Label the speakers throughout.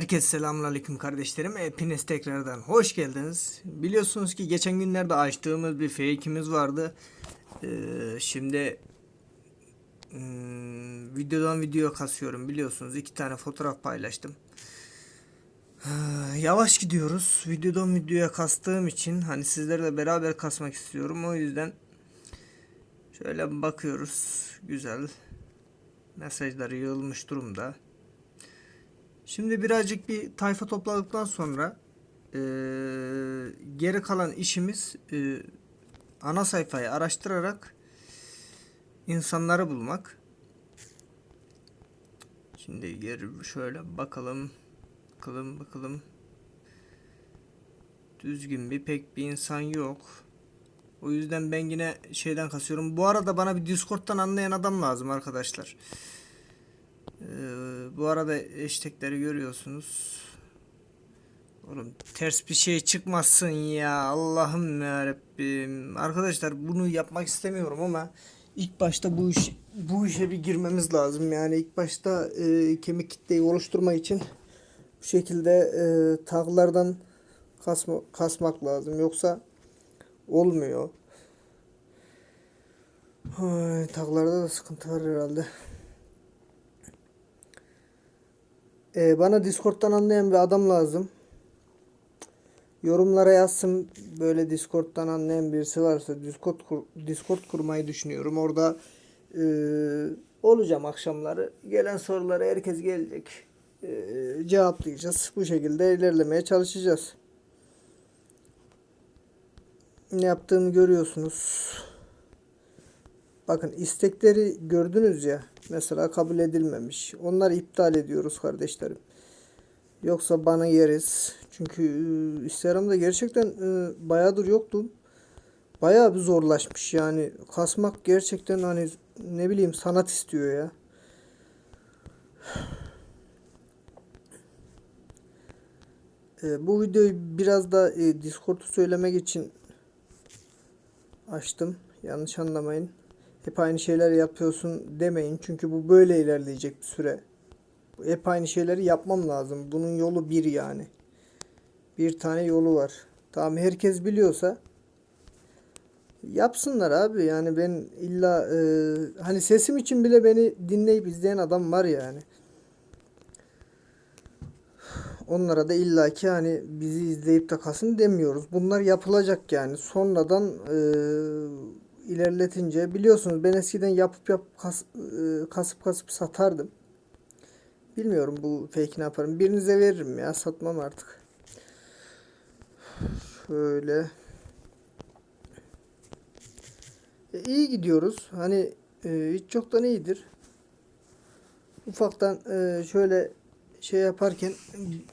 Speaker 1: Herkese selamünaleyküm kardeşlerim. Hepiniz tekrardan hoş geldiniz. Biliyorsunuz ki geçen günlerde açtığımız bir fake'imiz vardı. Ee, şimdi hmm, videodan videoya kasıyorum biliyorsunuz. iki tane fotoğraf paylaştım. Ee, Yavaş gidiyoruz. Videodan videoya kastığım için hani sizlerle beraber kasmak istiyorum. O yüzden şöyle bakıyoruz. Güzel. Mesajları yığılmış durumda. Şimdi birazcık bir tayfa topladıktan sonra eee, geri kalan işimiz eee, ana sayfayı araştırarak insanları bulmak. Şimdi geri şöyle bakalım. Bakalım bakalım. Düzgün bir pek bir insan yok. O yüzden ben yine şeyden kasıyorum. Bu arada bana bir Discord'dan anlayan adam lazım arkadaşlar. Ee, bu arada hashtagleri görüyorsunuz. Oğlum ters bir şey çıkmasın ya Allah'ım yarabbim. Arkadaşlar bunu yapmak istemiyorum ama ilk başta bu iş bu işe bir girmemiz lazım. Yani ilk başta e, kemik kitleyi oluşturmak için bu şekilde e, taglardan kasma, kasmak lazım. Yoksa olmuyor. Ay, taglarda da sıkıntı var herhalde. Ee, bana Discord'dan anlayan bir adam lazım. Yorumlara yazsın böyle Discord'dan anlayan birisi varsa Discord kur- Discord kurmayı düşünüyorum. Orada e, olacağım akşamları. Gelen sorulara herkes gelecek. E, cevaplayacağız. Bu şekilde ilerlemeye çalışacağız. Ne yaptığımı görüyorsunuz. Bakın istekleri gördünüz ya. Mesela kabul edilmemiş. Onları iptal ediyoruz kardeşlerim. Yoksa bana yeriz. Çünkü e, Instagram'da gerçekten e, bayağıdır yoktum. Bayağı bir zorlaşmış yani. Kasmak gerçekten hani ne bileyim sanat istiyor ya. E, bu videoyu biraz da e, Discord'u söylemek için açtım. Yanlış anlamayın. Hep aynı şeyler yapıyorsun demeyin. Çünkü bu böyle ilerleyecek bir süre. Hep aynı şeyleri yapmam lazım. Bunun yolu bir yani. Bir tane yolu var. Tamam herkes biliyorsa yapsınlar abi. Yani ben illa e, hani sesim için bile beni dinleyip izleyen adam var yani. Onlara da illaki hani bizi izleyip de kasın demiyoruz. Bunlar yapılacak yani. Sonradan e, ilerletince biliyorsunuz ben eskiden yapıp yapıp kas, e, kasıp kasıp satardım. Bilmiyorum bu fake ne yaparım. Birinize veririm ya satmam artık. Şöyle. E, iyi gidiyoruz. Hani e, hiç çoktan iyidir. Ufaktan e, şöyle şey yaparken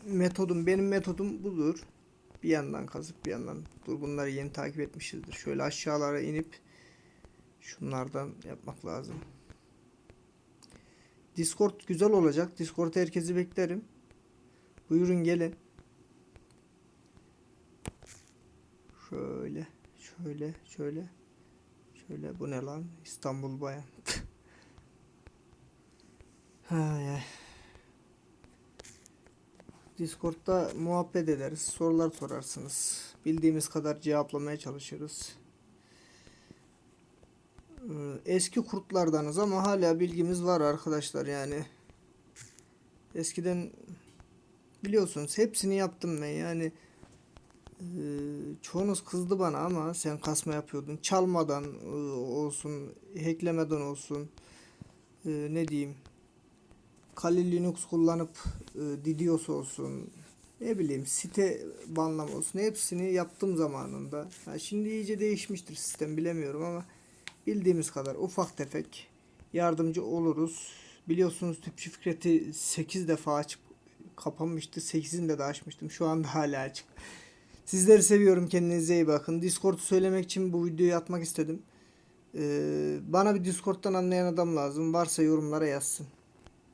Speaker 1: metodum benim metodum budur. Bir yandan kazıp bir yandan dur bunları yeni takip etmişizdir. Şöyle aşağılara inip şunlardan yapmak lazım. Discord güzel olacak. Discord'a herkesi beklerim. Buyurun gelin. Şöyle, şöyle, şöyle. Şöyle bu ne lan? İstanbul bayan. Hay ay. Discord'da muhabbet ederiz. Sorular sorarsınız. Bildiğimiz kadar cevaplamaya çalışırız. Ee, Eski kurtlardanız ama hala bilgimiz var arkadaşlar yani. Eskiden biliyorsunuz hepsini yaptım ben yani. Ee, çoğunuz kızdı bana ama sen kasma yapıyordun. Çalmadan e, olsun, hacklemeden olsun. Ee, ne diyeyim? Kali Linux kullanıp e, Didios olsun. Ne bileyim site banlama olsun. Hepsini yaptım zamanında. Ha, şimdi iyice değişmiştir sistem bilemiyorum ama bildiğimiz kadar ufak tefek yardımcı oluruz. Biliyorsunuz Tüpçü Fikret'i 8 defa açıp kapanmıştı. 8'ini de açmıştım. Şu anda hala açık. Sizleri seviyorum. Kendinize iyi bakın. Discord'u söylemek için bu videoyu atmak istedim. Ee, bana bir Discord'dan anlayan adam lazım. Varsa yorumlara yazsın.